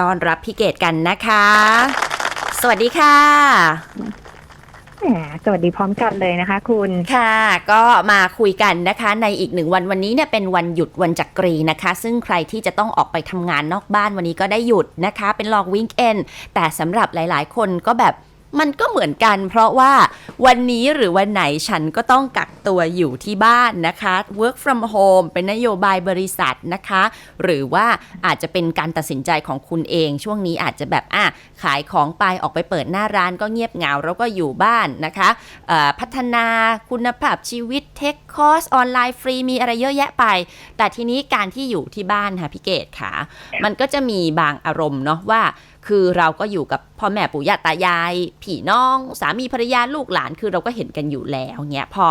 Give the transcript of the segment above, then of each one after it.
ต้อนรับพี่เกดกันนะคะ สวัสดีค่ะแหมสวัสดีพร้อมกันเลยนะคะ คุณค่ะ ก็มาคุยกันนะคะ ในอีกหนึ่งวันวันนี้เนี่ยเป็นวันหยุดวันจักรีนะคะ ซึ่งใครที่จะต้องออกไปทำงานนอกบ้านวันนี้ก็ได้หยุดนะคะ เป็นลองวิงเอนแต่สำหรับหลาย ๆ คนก็แบบมันก็เหมือนกัน เพราะว่า วันนี้หรือวันไหนฉันก็ต้องกักตัวอยู่ที่บ้านนะคะ work from home เป็นนโยบายบริษัทนะคะ หรือว่าอาจจะเป็นการตัดสินใจของคุณเอง ช่วงนี้อาจจะแบบอะขายของไปออกไปเปิดหน้าร้านก็เงียบเหงาแล้วก็อยู่บ้านนะคะพัฒนาคุณภาพชีวิตเทค คอร์สออนไลน์ฟรีมีอะไรเยอะแยะไป แต่ทีนี้การที่อยู่ที่บ้านค่ะพี่เกดค่ะ มันก็จะมีบางอารมณ์เนาะว่า คือเราก็อยู่กับพ่อแม่ปู่ย่าตายาย พี่น้อง สามีภรรยาลูกหลานคือเราก็เห็นกันอยู่แล้วเนี้ยพอ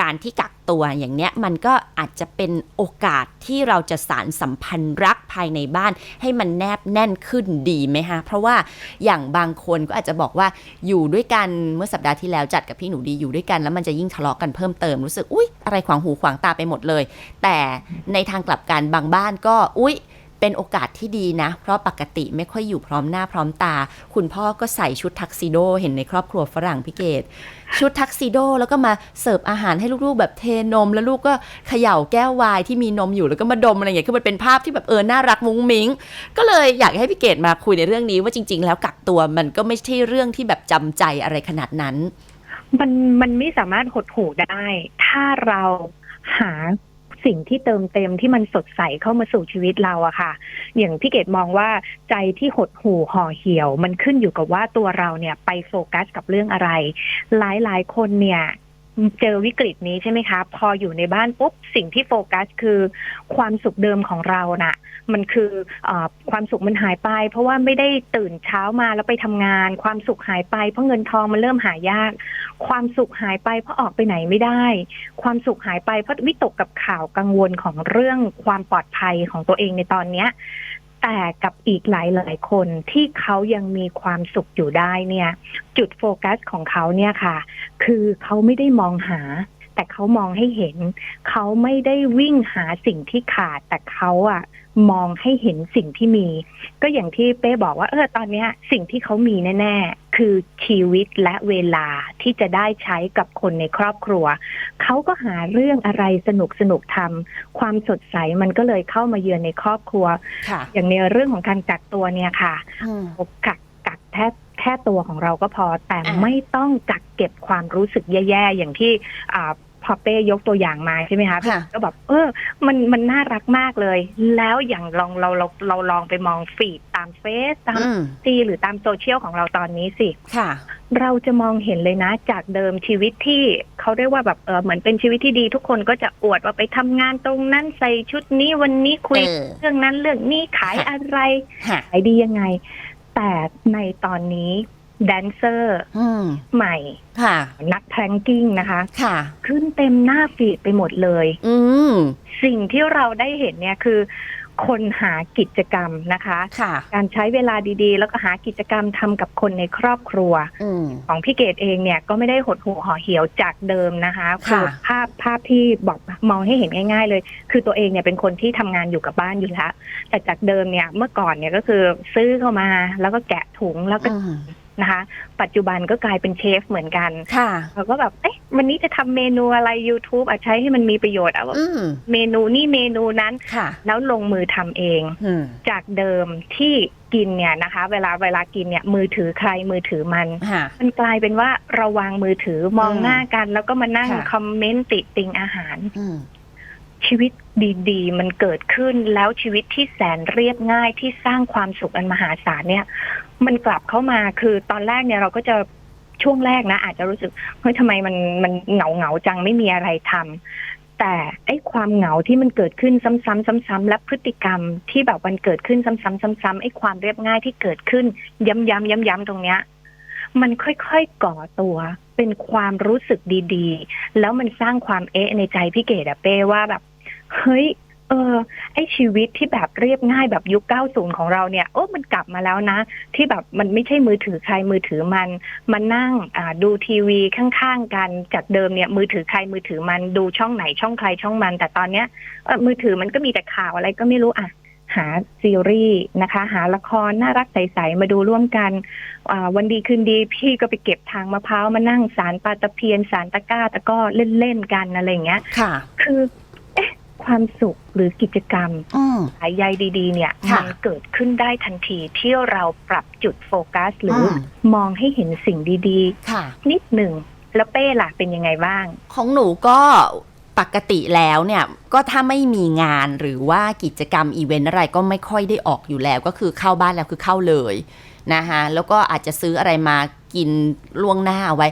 การที่กัก ตัวอย่างเนี้ยมันก็อาจจะเป็นโอกาสที่เราจะสารสัมพันธ์รักภายในบ้าน ให้มันแนบแน่นขึ้นดีไหมฮะ เพราะว่าอย่างบางคนก็อาจจะบอกว่าอยู่ด้วยกันเมื่อสัปดาห์ที่แล้วจัดกับพี่หนูดีอยู่ด้วยกัน แล้วมันจะยิ่งทะเลาะกันเพิ่มเติมรู้สึกอุ๊ย อะไรขวางหูขวางตาไปหมดเลย แต่ในทางกลับกันบางบ้านก็อุ๊ย เป็นโอกาสที่ดีนะ เพราะปกติไม่ค่อยอยู่พร้อมหน้าพร้อมตา คุณพ่อก็ใส่ชุดทักซิโด เห็นในครอบครัวฝรั่งพี่เกดชุดทักซิโดแล้วก็มาเสิร์ฟอาหารให้ลูกๆ แบบเทนม แล้วลูกก็เขย่าแก้ววายที่มีนมอยู่แล้วก็มาดมอะไรอย่างเงี้ยคือมันเป็นภาพที่แบบเออน่ารักมุ้งมิ้ง ก็เลยอยากให้พี่เกดมาคุยในเรื่องนี้ว่าจริง ๆ แล้วกักตัวมันก็ไม่ใช่เรื่องที่แบบจำใจอะไรขนาดนั้น มันมันไม่สามารถหดหู่ได้ ถ้าเราหา สิ่งที่เติมเต็มที่มันสดใสเข้ามาสู่ชีวิตเราอะค่ะ อย่างพี่เกดมองว่าใจที่หดหู่ห่อเหี่ยว มันขึ้นอยู่กับว่าตัวเราเนี่ยไปโฟกัสกับเรื่องอะไร หลายหลายๆคนเนี่ย เจอวิกฤตนี้ใช่ไหมคะ พออยู่ในบ้านปุ๊บสิ่งที่โฟกัสคือความสุขเดิมของเราน่ะ มันคืออความสุขมันหายไป เพราะว่าไม่ได้ตื่นเช้ามาแล้วไปทำงาน ความสุขหายไป เพราะเงินทองมันเริ่มหายาก ความสุขหายไปเพราะออกไปไหนไม่ได้ ความสุขหายไปเพราะวิตกกับข่าวกังวลของเรื่องความปลอดภัยของตัวเองในตอนเนี้ย แต่กับอีกหลายหลายคนที่เขายังมีความสุขอยู่ได้เนี่ย จุดโฟกัสของเขาเนี่ยค่ะ คือเขาไม่ได้มองหา แต่เขามองให้เห็น เขาไม่ได้วิ่งหาสิ่งที่ขาด แต่เขาอะมองให้เห็นสิ่งที่มี ก็อย่างที่เป้บอกว่าเออตอนเนี้ยสิ่งที่เขามีแน่ๆ คือชีวิตและเวลาที่จะได้ใช้กับคนในครอบครัว เขาก็หาเรื่องอะไรสนุกสนุกๆทำความสดใสมันก็เลยเข้ามาเยือนในครอบครัวค่ะอย่างในเรื่องของการกักตัวเนี่ยค่ะอืมกักกักแค่แค่ตัวของเราก็พอแต่อะไม่ต้องกักเก็บความรู้สึกแย่ๆ อย่างที่อ่า พอเป้ยกตัวอย่างมาใช่ไหมคะค่ะก็แบบเออ มันมันน่ารักมากเลย แล้วอย่างลองเราเราเราลองไปมองฟีดตามเฟซตามอืม ซีหรือตามโซเชียลของเราตอนนี้สิ ค่ะ เราจะมองเห็นเลยนะจากเดิมชีวิตที่เขาเรียกว่าแบบเออเหมือนเป็นชีวิตที่ดี ทุกคนก็จะอวดว่าไปทำงานตรงนั้นใส่ชุดนี้วันนี้คุย เออ เรื่องนั้นเรื่องนี้ขายค่ะ อะไร ค่ะ ขายดียังไง แต่ในตอนนี้ แดนเซอร์อืมใหม่ ค่ะ นักแพลงกิ้งนะคะ ค่ะ ขึ้นเต็มหน้าฟีดไปหมดเลย อืมสิ่งที่เราได้เห็นเนี่ยคือ คนหากิจกรรมนะคะค่ะการใช้เวลาดีๆ แล้วก็หากิจกรรมทำกับคนในครอบครัวอืมของพี่เกดเองเนี่ยก็ไม่ได้หดหูห่อเหี่ยวจากเดิมนะคะค่ะภาพภาพที่บอกมองให้เห็นง่าย ๆ เลย คือตัวเองเนี่ยเป็นคนที่ทำงานอยู่กับบ้านอยู่แล้วแต่จากเดิมเนี่ยเมื่อก่อนเนี่ยก็คือซื้อเข้ามาแล้วก็แกะถุงแล้วก็อืม นะคะ ปัจจุบันก็กลายเป็นเชฟเหมือนกันค่ะเราก็แบบเอ๊ะวันนี้จะทำเมนูอะไร YouTube อะใช้ให้มันมีประโยชน์เอาอืมเมนูนี่เมนูนั้นค่ะแล้วลงมือทำเองอืมจากเดิมที่กินเนี่ยนะคะ เวลาเวลากินเนี่ย มือถือใครมือถือมันค่ะมันกลายเป็นว่าเราวางมือถือมองอืมหน้ากัน แล้วก็มานั่งค่ะคอมเมนต์ติติงอาหารอืมชีวิตดีๆ มันเกิดขึ้นแล้วชีวิตที่แสนเรียบง่ายที่สร้างความสุขอันมหาศาลเนี่ย มันกลับเข้ามาคือตอนแรกเนี่ยเราก็จะช่วงแรกนะ อาจจะรู้สึกเฮ้ยทำไมมันมันเหงาเหงาจังไม่มีอะไรทำแต่ไอ้ความเหงาที่มันเกิดขึ้นซ้ำๆซ้ำๆและพฤติกรรมที่แบบมันเกิดขึ้นซ้ำๆซ้ำๆไอ้ความเรียบง่ายที่เกิดขึ้น ย้ำๆย้ำๆตรงเนี้ยมันค่อยๆก่อตัวเป็นความรู้สึกดีๆ แล้วมันสร้างความเอ๊ะในใจพี่เกดอะเป้ว่าแบบ เฮ้ย เออ ไอชีวิตที่แบบเรียบง่ายแบบยุค 90 ของเราเนี่ย โอ้มันกลับมาแล้วนะ ที่แบบมันไม่ใช่มือถือใครมือถือมันมานั่งอ่าดูทีวีข้างๆกันจากเดิมเนี่ยมือถือใครมือถือมันดูช่องไหนช่องใครช่องมัน แต่ตอนเนี้ยเออมือถือมันก็มีแต่ข่าวอะไรก็ไม่รู้อะหาซีรีส์นะคะ หาละครน่ารักใสๆมาดูร่วมกันอ่าวันดีคืนดีพี่ก็ไปเก็บทางมะพร้าวมานั่งสารปลาตะเพียนสารตะกร้าตะกร้อเล่นๆกันอะไรอย่างเงี้ย ค่ะ คือเอ๊ะ ความสุขหรือกิจกรรมอืม สายใยดี ๆ เนี่ยค่ะมันเกิดขึ้นได้ทันทีที่เราปรับจุดโฟกัส หรืออม มองให้เห็นสิ่งดีค่ะ ๆ นิดหนึ่งแล้วเป้ล่ะเป็นยังไงบ้าง ของหนูก็ปกติแล้วเนี่ย ก็ถ้าไม่มีงานหรือว่ากิจกรรมอีเวนต์อะไรก็ไม่ค่อยได้ออกอยู่แล้ว ก็คือเข้าบ้านแล้วคือเข้าเลย นะคะแล้วก็อาจจะซื้ออะไรมากินล่วงหน้าไว้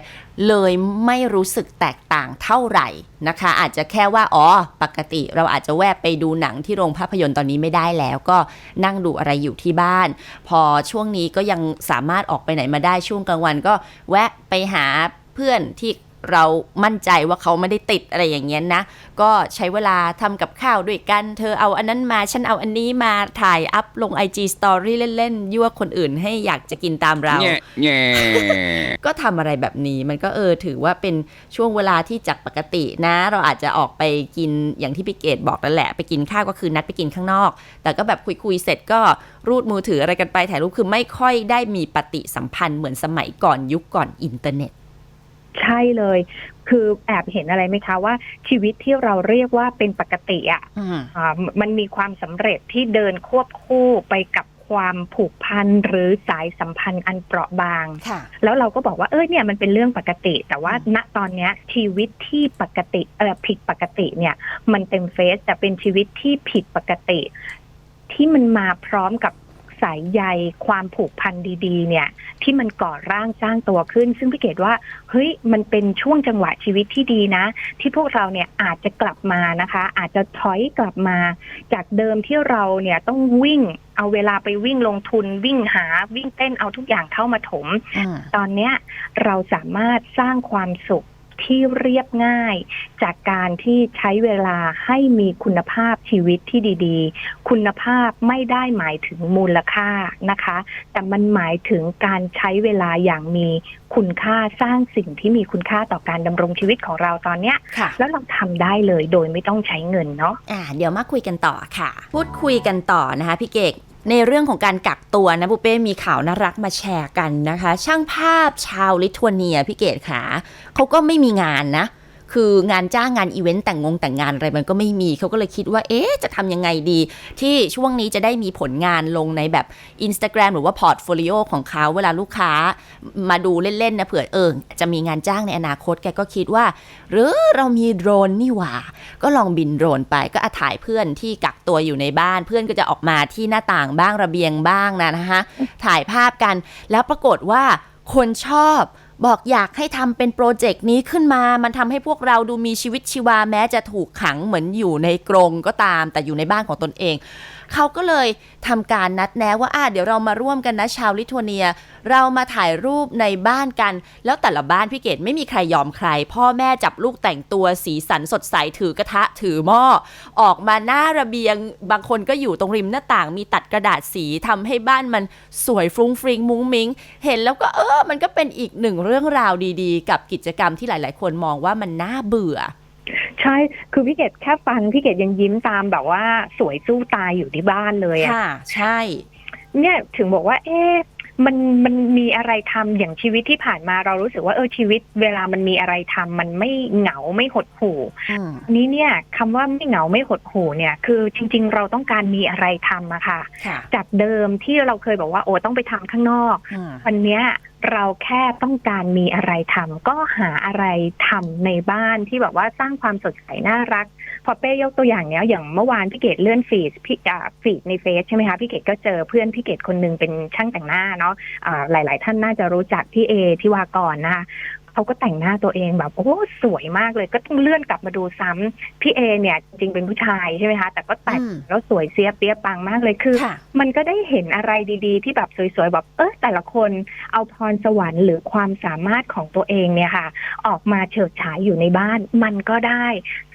เลยไม่รู้สึกแตกต่างเท่าไหร่นะคะ อาจจะแค่ว่าอ๋อปกติเราอาจจะแวะไปดูหนังที่โรงภาพยนตร์ตอนนี้ไม่ได้แล้ว ก็นั่งดูอะไรอยู่ที่บ้าน พอช่วงนี้ก็ยังสามารถออกไปไหนมาได้ช่วงกลางวันก็แวะไปหาเพื่อนที่ เรามั่นใจว่าเขาไม่ได้ติดอะไรอย่างเงี้ยนะ ก็ใช้เวลาทำกับข้าวด้วยกัน เธอเอาอันนั้นมาฉันเอาอันนี้มาถ่ายอัพลง IG Story เล่นๆยั่วคนอื่นให้อยากจะกินตามเราแง่แง่ก็ทำอะไรแบบนี้มันก็เออถือว่าเป็นช่วงเวลาที่จากปกตินะ เราอาจจะออกไปกินอย่างที่พี่เกดบอกนั่นแหละ ไปกินข้าวก็คือนัดไปกินข้างนอก แต่ก็แบบคุยๆเสร็จก็รูดมือถืออะไรกันไปถ่ายรูปคือไม่ค่อยได้มีปฏิสัมพันธ์เหมือนสมัยก่อนยุคก่อนอินเทอร์เน็ต ใช่เลย คือแอบเห็นอะไรไหมคะว่าชีวิตที่เราเรียกว่าเป็นปกติอะอืมอ่ามันมีความสำเร็จที่เดินควบคู่ไปกับความผูกพันหรือสายสัมพันธ์อันเปราะบางค่ะแล้วเราก็บอกว่าเออเนี่ยมันเป็นเรื่องปกติ แต่ว่าอืมณตอนเนี้ยชีวิตที่ปกติเออผิดปกติเนี่ย มันเต็มเฟซแต่เป็นชีวิตที่ผิดปกติ ที่มันมาพร้อมกับ สายใยความผูกพันดีๆ เนี่ย ที่มันก่อร่างสร้างตัวขึ้น ซึ่งพี่เกดว่าเฮ้ยมันเป็นช่วงจังหวะชีวิตที่ดีนะ ที่พวกเราเนี่ยอาจจะกลับมานะคะ อาจจะถอยกลับมา จากเดิมที่เราเนี่ยต้องวิ่งเอาเวลาไปวิ่งลงทุนวิ่งหาวิ่งเต้นเอาทุกอย่างเข้ามาถมอืมตอนเนี้ยเราสามารถสร้างความสุข ที่เรียบง่าย จากการที่ใช้เวลาให้มีคุณภาพชีวิตที่ดีๆ คุณภาพไม่ได้หมายถึงมูลค่านะคะ แต่มันหมายถึงการใช้เวลาอย่างมีคุณค่าสร้างสิ่งที่มีคุณค่าต่อการดำรงชีวิตของเราตอนเนี้ยค่ะแล้วเราทำได้เลยโดยไม่ต้องใช้เงินเนาะอ่าเดี๋ยวมาคุยกันต่อค่ะ พูดคุยกันต่อนะคะพี่เกก ในเรื่องของการกักตัวนะปุเป้มีข่าวน่ารักมาแชร์กันนะคะ ช่างภาพชาวลิทัวเนียพี่เกดขาเขาก็ไม่มีงานนะ คืองานจ้างงานอีเวนต์แต่งงงแต่งงานอะไรมันก็ไม่มีเขาก็เลยคิดว่า เอ๊ะ จะทำยังไงดี ที่ช่วงนี้จะได้มีผลงานลงในแบบ Instagram หรือว่าพอร์ตโฟลิโอของเขาเวลาลูกค้ามาดูเล่น ๆ นะเผื่อเออจะมีงานจ้างในอนาคตแกก็คิดว่า หรือเรามีโดรนนี่หว่า ก็ลองบินโดรนไปก็อาถ่ายเพื่อนที่กักตัวอยู่ในบ้านเพื่อนก็จะออกมาที่หน้าต่างบ้างระเบียงบ้างนะนะคะถ่ายภาพกันแล้วปรากฏว่าคนชอบ บอกอยากให้ทำเป็นโปรเจกต์นี้ขึ้นมา มันทำให้พวกเราดูมีชีวิตชีวาแม้จะถูกขังเหมือนอยู่ในกรงก็ตาม แต่อยู่ในบ้านของตนเอง เขาก็เลยทำการนัดแนะว่าอะเดี๋ยวเรามาร่วมกันนะชาวลิทัวเนีย เรามาถ่ายรูปในบ้านกัน แล้วแต่ละบ้านพี่เกดไม่มีใครยอมใคร พ่อแม่จับลูกแต่งตัวสีสันสดใสถือกระทะถือหม้อออกมาหน้าระเบียง บางคนก็อยู่ตรงริมหน้าต่างมีตัดกระดาษสีทำให้บ้านมันสวยฟรุ้งฟริงมุ้งมิง เห็นแล้วก็เออมันก็เป็นอีกหนึ่งเรื่องราวดีๆ กับกิจกรรมที่หลาย ๆ คนมองว่ามันน่าเบื่อ ใช่ คือพี่เกดแค่ฟังพี่เกดยังยิ้มตามแบบว่าสวยสู้ตายอยู่ที่บ้านเลยอะค่ะ ใช่ เนี่ยถึงบอกว่า เอ๊ะมันมันมีอะไรทำอย่างชีวิตที่ผ่านมาเรารู้สึกว่าเออชีวิต เวลามันมีอะไรทำมันไม่เหงาไม่หดหู่อืมอันนี้เนี่ยคำว่าไม่เหงาไม่หดหู่เนี่ย คือจริง ๆ เราต้องการมีอะไรทำอะค่ะค่ะ จากเดิมที่เราเคยบอกว่าโอ้ต้องไปทำข้างนอกอืมวันเนี้ยเราแค่ต้องการมีอะไรทำก็หาอะไรทำในบ้านที่แบบว่าสร้างความสดใสน่ารัก พอเป้ยกตัวอย่างเนี้ยอย่างเมื่อวานพี่เกดเลื่อนฟีดพี่อ่าฟีดในเฟซใช่ไหมคะพี่เกดก็เจอเพื่อนพี่เกดคนหนึงเป็นช่างแต่งหน้าเนาะอ่าหลาย ๆ ท่านน่าจะรู้จักพี่เอที่วากรนะคะ เขาก็แต่งหน้าตัวเองแบบโอ้สวยมากเลยก็ต้องเลื่อนกลับมาดูซ้ำพี่เอเนี่ยจริงเป็นผู้ชายใช่ไหมคะแต่ก็แต่งอืมแล้วสวยเสียเปียปังมากเลยคือค่ะมันก็ได้เห็นอะไรดีๆ ที่แบบสวยๆแบบเออแต่ละคนเอาพรสวรรค์หรือความสามารถของตัวเองเนี่ยค่ะ ออกมาเฉิดฉายอยู่ในบ้านมันก็ได้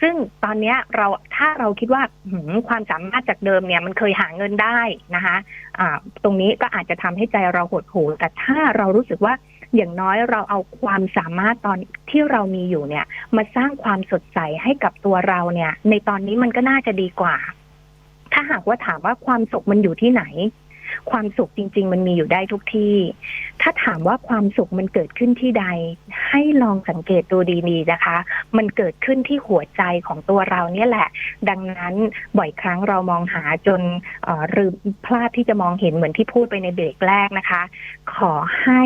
ซึ่งตอนเนี้ยเราถ้าเราคิดว่าหืมความสามารถจากเดิมเนี่ยมันเคยหาเงินได้นะคะอ่าตรงนี้ก็อาจจะทำให้ใจเราหดหู่แต่ถ้าเรารู้สึกว่า อย่างน้อยเราเอาความสามารถตอนที่เรามีอยู่เนี่ย มาสร้างความสดใสให้กับตัวเราเนี่ย ในตอนนี้มันก็น่าจะดีกว่า ถ้าหากว่าถามว่าความสุขมันอยู่ที่ไหน ความสุขจริง ๆ มันมีอยู่ได้ทุกที่ ถ้าถามว่าความสุขมันเกิดขึ้นที่ใด ให้ลองสังเกตดูดีๆนะคะ มันเกิดขึ้นที่หัวใจของตัวเราเนี่ยแหละ ดังนั้นบ่อยครั้งเรามองหาจนลืมพลาดที่จะมองเห็นเหมือนที่พูดไปในเบรกแรกนะคะ ขอให้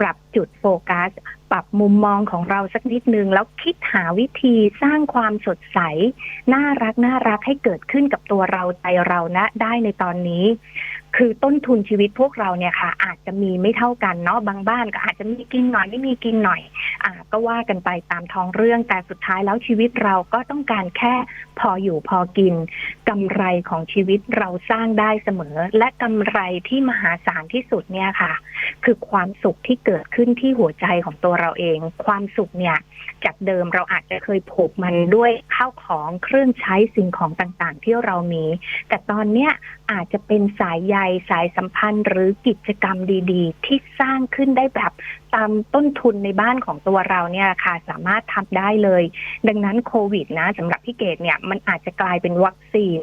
ปรับจุดโฟกัส ปรับมุมมองของเราสักนิดนึง แล้วคิดหาวิธีสร้างความสดใส น่ารักน่ารักให้เกิดขึ้นกับตัวเราใจเรานะได้ในตอนนี้ คือต้นทุนชีวิตพวกเราเนี่ยค่ะ อาจจะมีไม่เท่ากันเนาะบางบ้านก็อาจจะมีกินหน่อยไม่มีกินหน่อย อ่า ก็ว่ากันไปตามท้องเรื่องแต่สุดท้ายแล้วชีวิตเราก็ต้องการแค่พออยู่พอกินกำไรของชีวิตเราสร้างได้เสมอ และกำไรที่มหาศาลที่สุดเนี่ยค่ะ คือความสุขที่เกิดขึ้นที่หัวใจของตัวเราเอง ความสุขเนี่ย จากเดิมเราอาจจะเคยผูกมันด้วยข้าวของเครื่องใช้สิ่งของต่างๆ ที่เรามี แต่ตอนเนี้ย อาจจะเป็นสายใยสายสัมพันธ์หรือกิจกรรมดีๆ ที่สร้างขึ้นได้แบบตามต้นทุนในบ้านของตัวเราเนี่ยค่ะสามารถทำได้เลย ดังนั้นโควิดนะสำหรับพี่เกดเนี่ยมันอาจจะกลายเป็นวัคซีน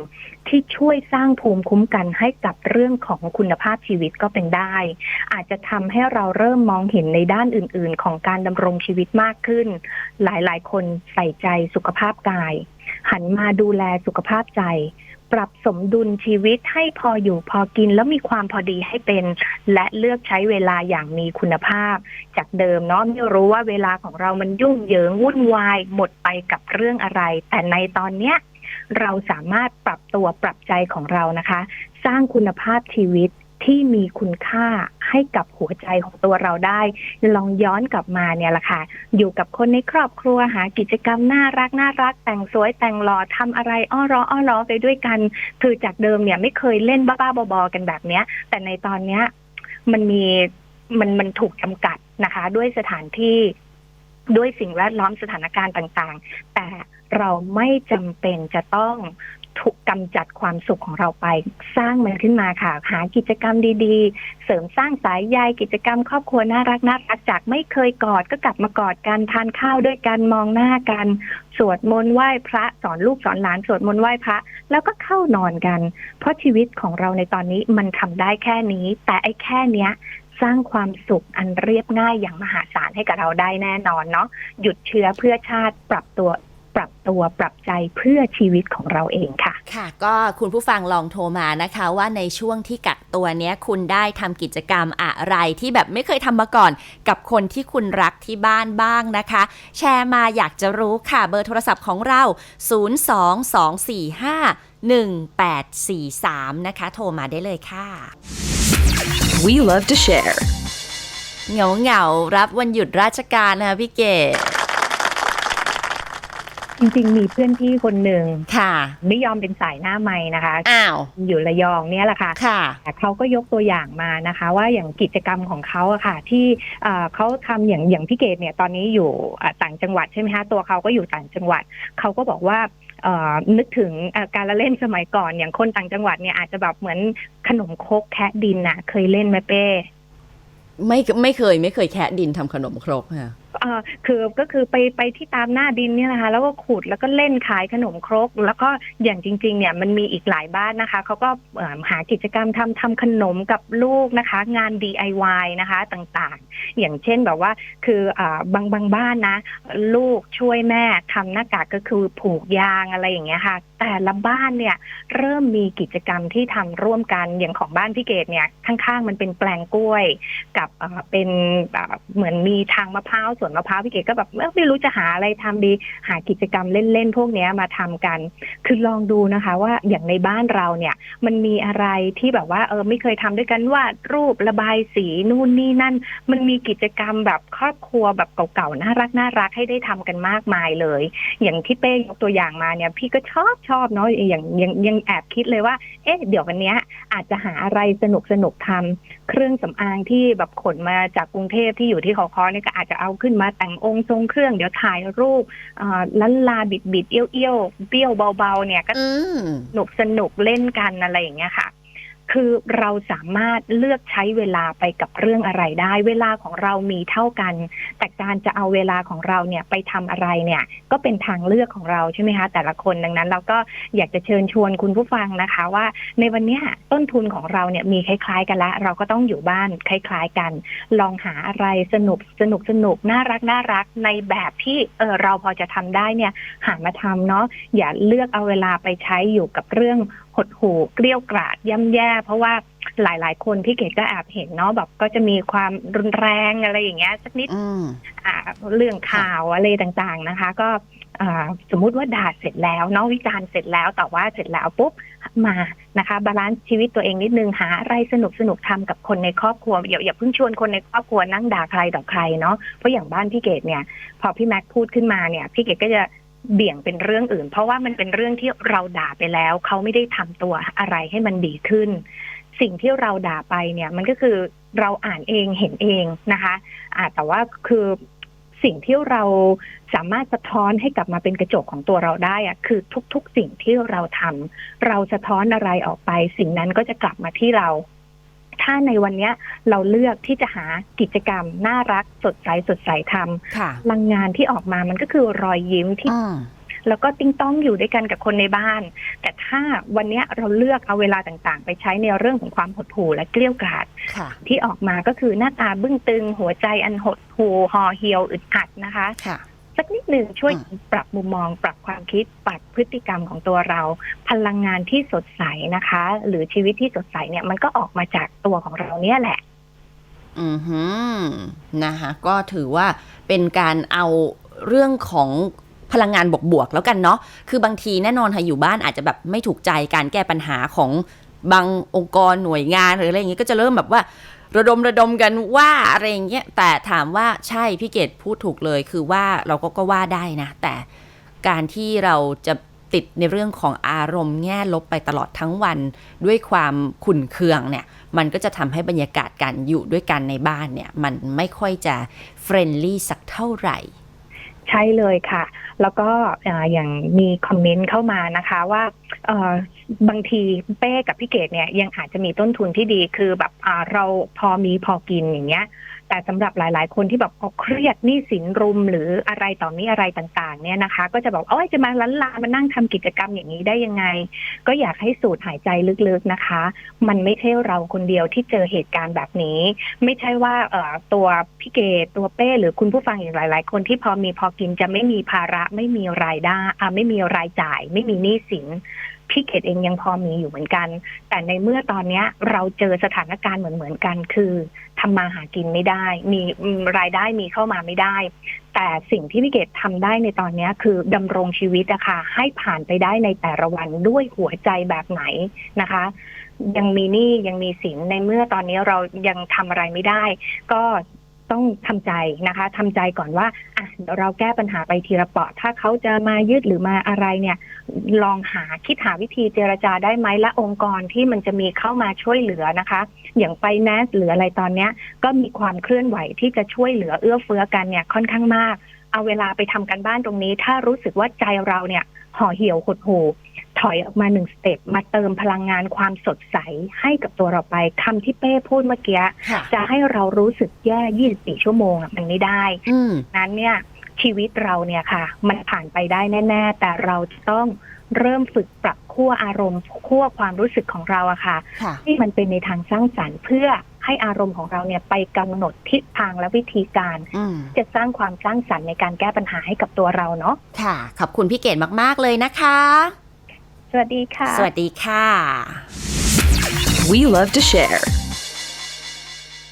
ที่ช่วยสร้างภูมิคุ้มกันให้กับเรื่องของคุณภาพชีวิตก็เป็นได้ อาจจะทำให้เราเริ่มมองเห็นในด้านอื่น ๆ ของการดำรงชีวิตมากขึ้น หลายๆ คนใส่ใจสุขภาพกาย หันมาดูแลสุขภาพใจ ปรับสมดุลชีวิตให้พออยู่พอกินแล้วมีความพอดีให้เป็น และเลือกใช้เวลาอย่างมีคุณภาพ จากเดิมเนาะไม่รู้ว่าเวลาของเรามันยุ่งเหยิงวุ่นวายหมดไปกับเรื่องอะไร แต่ในตอนเนี้ยเราสามารถปรับตัวปรับใจของเรานะคะ สร้างคุณภาพชีวิต ที่มีคุณค่าให้กับหัวใจของตัวเราได้ ลองย้อนกลับมาเนี่ยแหละค่ะ อยู่กับคนในครอบครัวหากิจกรรมน่ารักน่ารัก แต่งสวยแต่งหล่อทำอะไรอ้อร้ออ้อล้อไปด้วยกัน คือจากเดิมเนี่ยไม่เคยเล่นบ้าๆบอๆกันแบบเนี้ย แต่ในตอนเนี้ยมันมีมันมันถูกจำกัดนะคะ ด้วยสถานที่ด้วยสิ่งแวดล้อมสถานการณ์ต่าง ๆ แต่เราไม่จำเป็นจะต้อง ถูกกำจัดความสุขของเราไป สร้างมันขึ้นมาค่ะ หากิจกรรมดีๆ เสริมสร้างสายใยกิจกรรม ครอบครัวน่ารักน่ารักจากไม่เคยกอดก็กลับมากอดกันทานข้าวด้วยกันมองหน้ากัน สวดมนต์ไหว้พระสอนลูกสอนหลานสวดมนต์ไหว้พระ แล้วก็เข้านอนกัน เพราะชีวิตของเราในตอนนี้มันทำได้แค่นี้ แต่ไอ้แค่เนี้ยสร้างความสุขอันเรียบง่ายอย่างมหาศาลให้กับเราได้แน่นอนเนาะหยุดเชื้อเพื่อชาติปรับตัว ปรับตัวปรับใจเพื่อชีวิตของเราเองค่ะ ค่ะ ก็คุณผู้ฟังลองโทรมานะคะ ว่าในช่วงที่กักตัวเนี้ยคุณได้ทำกิจกรรมอะไรที่แบบไม่เคยทำมาก่อน กับคนที่คุณรักที่บ้านบ้างนะคะ แชร์มาอยากจะรู้ค่ะเบอร์โทรศัพท์ของเรา 022451843 นะคะ โทรมาได้เลยค่ะ We love to share. เหงาเหงาๆรับวันหยุดราชการนะคะพี่เกด จริงๆ มีเพื่อนพี่คนหนึ่งค่ะ ไม่ยอมเป็นสายหน้าไม้นะคะ อ้าว อยู่ระยองเนี่ยแหละค่ะค่ะ แต่เขาก็ยกตัวอย่างมานะคะ ว่าอย่างกิจกรรมของเขาอะค่ะ ที่เอ่อเขาทำอย่างอย่างพี่เกดเนี่ยตอนนี้อยู่อะต่างจังหวัดใช่ไหมคะตัวเขาก็อยู่ต่างจังหวัดเขาก็บอกว่าเอ่อนึกถึงเอ่อการละเล่นสมัยก่อนอย่างคนต่างจังหวัดเนี่ยอาจจะแบบเหมือนขนมครกแคะดินน่ะ เคยเล่นไหมเป้ ไม่ไม่เคยไม่เคยแคะดินทำขนมครกค่ะเอ่อ คือก็คือไปไปที่ตามหน้าดินเนี่ยนะคะ แล้วก็ขุดแล้วก็เล่นขายขนมครก แล้วก็อย่างจริง ๆ เนี่ยมันมีอีกหลายบ้านนะคะเขาก็หากิจกรรมทำทำขนมกับลูกนะคะ งาน DIY นะคะต่างๆ อย่างเช่นแบบว่าคืออาบางบางบ้านนะ ลูกช่วยแม่ทำหน้ากากก็คือผูกยางอะไรอย่างเงี้ยค่ะ แต่ละบ้านเนี่ยเริ่มมีกิจกรรมที่ทำร่วมกันอย่างของบ้านพี่เกดเนี่ยข้างๆ มันเป็นแปลงกล้วย กับเป็นแบบเหมือนมีทางมะพร้าวสวนมะพร้าวพี่เกดก็แบบไม่รู้จะหาอะไรทำดี หากิจกรรมเล่นๆพวกนี้มาทำกัน คือลองดูนะคะว่าอย่างในบ้านเราเนี่ย มันมีอะไรที่แบบว่าเออไม่เคยทำด้วยกันวาดรูประบายสีนู่นนี่นั่น มันมีกิจกรรมแบบครอบครัวแบบเก่าๆน่ารักน่ารักให้ได้ทำกันมากมายเลย อย่างที่เป้ยกตัวอย่างมาเนี่ย พี่ก็ชอบชอบเนาะอย่างยังยังแอบคิดเลยว่า เอ๊ะเดี๋ยววันนี้อาจจะหาอะไรสนุกสนุกทำเครื่องสำอางที่แบบขนมาจากกรุงเทพที่อยู่ที่ขอคอเนี่ยก็อาจจะเอาขึ้นมาแต่งองค์ทรงเครื่องเดี๋ยวถ่ายรูปอ่าลันลาบิดบิดๆเอี้ยวเอี้ยวๆเบี้ยวเบาๆเนี่ยก็อืมสนุกสนุกเล่นกันอะไรอย่างเงี้ยค่ะ คือเราสามารถเลือกใช้เวลาไปกับเรื่องอะไรได้ เวลาของเรามีเท่ากัน แต่การจะเอาเวลาของเราเนี่ยไปทำอะไรเนี่ย ก็เป็นทางเลือกของเราใช่ไหมคะแต่ละคนดังนั้นเราก็อยากจะเชิญชวนคุณผู้ฟังนะคะ ว่าในวันนี้ต้นทุนของเราเนี่ยมีคล้าย ๆ กันละเราก็ต้องอยู่บ้านคล้าย ๆ กัน ลองหาอะไรสนุกสนุกสนุกน่ารักน่ารักในแบบที่เออเราพอจะทำได้เนี่ยหามาทำเนาะอย่าเลือกเอาเวลาไปใช้อยู่กับเรื่อง หดหู่เกลี้ยวกราดย่ำแย่ เพราะว่าหลาย ๆ คนพี่เกดก็แอบเห็นเนาะแบบก็จะมีความรุนแรงอะไรอย่างเงี้ยสักนิดอืมอ่าเรื่องข่าวอะไรต่างๆนะคะ ก็อ่าสมมุติว่าด่าเสร็จแล้วเนาะวิจารณ์เสร็จแล้วแต่ว่าเสร็จแล้วปุ๊บมานะคะ บาลานซ์ชีวิตตัวเองนิดนึงหาอะไรสนุกสนุกๆทำกับคนในครอบครัวอย่าอย่าเพิ่งชวนคนในครอบครัวนั่งด่าใครต่อใครเนาะเพราะอย่างบ้านพี่เกดเนี่ย พอพี่แม็กพูดขึ้นมาเนี่ย พี่เกดก็จะ เบี่ยงเป็นเรื่องอื่น เพราะว่ามันเป็นเรื่องที่เราด่าไปแล้ว เขาไม่ได้ทำตัวอะไรให้มันดีขึ้น สิ่งที่เราด่าไปเนี่ยมันก็คือเราอ่านเองเห็นเองนะคะอาแต่ว่าคือสิ่งที่เราสามารถสะท้อนให้กลับมาเป็นกระจกของตัวเราได้อะคือทุก ๆ สิ่งที่เราทำเราสะท้อนอะไรออกไป สิ่งนั้นก็จะกลับมาที่เรา ถ้าในวันเนี้ยเราเลือกที่จะหากิจกรรม น่ารักสดใสสดใสทำค่ะพลังงานที่ออกมามันก็คือรอยยิ้มที่อืมแล้วก็ติ้งต้องอยู่ด้วยกันกับคนในบ้าน แต่ถ้าวันเนี้ยเราเลือกเอาเวลาต่างๆ ไปใช้ในเรื่องของความหดหู่และเกลี้ยวกราดค่ะที่ออกมาก็คือหน้าตาบึ้งตึง หัวใจอันหดหู่ห่อเหี่ยวอึดอัดนะคะค่ะ สักนิดหนึ่งช่วยอืมปรับมุมมอง ปรับความคิดปรับพฤติกรรมของตัวเรา พลังงานที่สดใสนะคะ หรือชีวิตที่สดใสเนี่ยมันก็ออกมาจากตัวของเราเนี่ยแหละ อือหือนะคะก็ถือว่าเป็นการเอาเรื่องของพลังงานบวกๆแล้วกันเนาะคือบางทีแน่นอนค่ะอยู่บ้านอาจจะแบบไม่ถูกใจการแก้ปัญหาของบางองค์กรหน่วยงานหรืออะไรอย่างเงี้ยก็จะเริ่มแบบว่า ระดมระดมกันว่าอะไรอย่างเงี้ยแต่ถามว่าใช่พี่เกดพูดถูกเลยคือว่าเราก็ก็ว่าได้นะ แต่การที่เราจะติดในเรื่องของอารมณ์แง่ลบไปตลอดทั้งวัน ด้วยความขุ่นเคืองเนี่ย มันก็จะทำให้บรรยากาศการอยู่ด้วยกันในบ้านเนี่ย มันไม่ค่อยจะเฟรนลี่สักเท่าไหร่ ใช่เลยค่ะ แล้วก็อย่างมีคอมเมนต์เข้ามานะคะว่า บางทีเป้กับพี่เกดเนี่ยยังอาจจะมีต้นทุนที่ดีคือแบบอ่าเราพอมีพอกินอย่างเงี้ย แต่สำหรับหลาย ๆ คนที่แบบเครียดหนี้สินรุมหรืออะไรต่อมีอะไรต่าง ๆ เนี่ยนะคะ ก็จะบอกเอ้ยจะมาล้านลามานั่งทำกิจกรรมอย่างนี้ได้ยังไง ก็อยากให้สูดหายใจลึก ๆ นะคะ มันไม่ใช่เราคนเดียวที่เจอเหตุการณ์แบบนี้ ไม่ใช่ว่าเอ่อตัวพี่เกดตัวเป้หรือคุณผู้ฟังอีกหลาย ๆ คนที่พอมีพอกินจะไม่มีภาระไม่มีรายได้อ่าไม่มีรายจ่าย ไม่มีหนี้สิน พี่เกดเองยังพอมีอยู่เหมือนกัน แต่ในเมื่อตอนนี้เราเจอสถานการณ์เหมือนเหมือนๆกัน คือทำมาหากินไม่ได้ มีรายได้มีเข้ามาไม่ได้ แต่สิ่งที่พี่เกดทำได้ในตอนนี้คือดำรงชีวิตอะคะให้ผ่านไปได้ในแต่ละวันด้วยหัวใจแบบไหนนะคะ ยังมีหนี้ยังมีสินในเมื่อตอนนี้เรายังทำอะไรไม่ได้ ก็ ต้องทำใจนะคะทำใจก่อนว่าอะเดี๋ยวเราแก้ปัญหาไปทีละเปาะถ้าเขาจะมายึดหรือมาอะไรเนี่ย ลองหาคิดหาวิธีเจรจาได้ไหมและองค์กรที่มันจะมีเข้ามาช่วยเหลือนะคะ อย่างไฟแนนซ์หรืออะไรตอนเนี้ย ก็มีความเคลื่อนไหวที่จะช่วยเหลือเอื้อเฟื้อกันเนี่ยค่อนข้างมาก เอาเวลาไปทำกันบ้านตรงนี้ ถ้ารู้สึกว่าใจเราเนี่ย ห่อเหี่ยวหดหู่ถอยออกมาหนึ่งสเต็ปมาเติมพลังงานความสดใสให้กับตัวเราไปคำที่เป้พูดเมื่อกี้ค่ะจะให้เรารู้สึกแย่ 24 ชั่วโมงอะมันไม่ได้อืมนั้นเนี่ยชีวิตเราเนี่ยค่ะ มันผ่านไปได้แน่ ๆ แต่เราจะต้องเริ่มฝึกปรับขั้วอารมณ์ขั้วความรู้สึกของเราอะค่ะค่ะให้มันเป็นในทางสร้างสรรค์เพื่อ ให้อารมณ์ของเราเนี่ยไปกำหนดทิศทางและวิธีการอืมจะสร้างความสร้างสรรค์ในการแก้ปัญหาให้กับตัวเราเนาะค่ะ ขอบคุณพี่เกดมาก ๆ เลยนะคะ สวัสดีค่ะ สวัสดีค่ะ We love to share.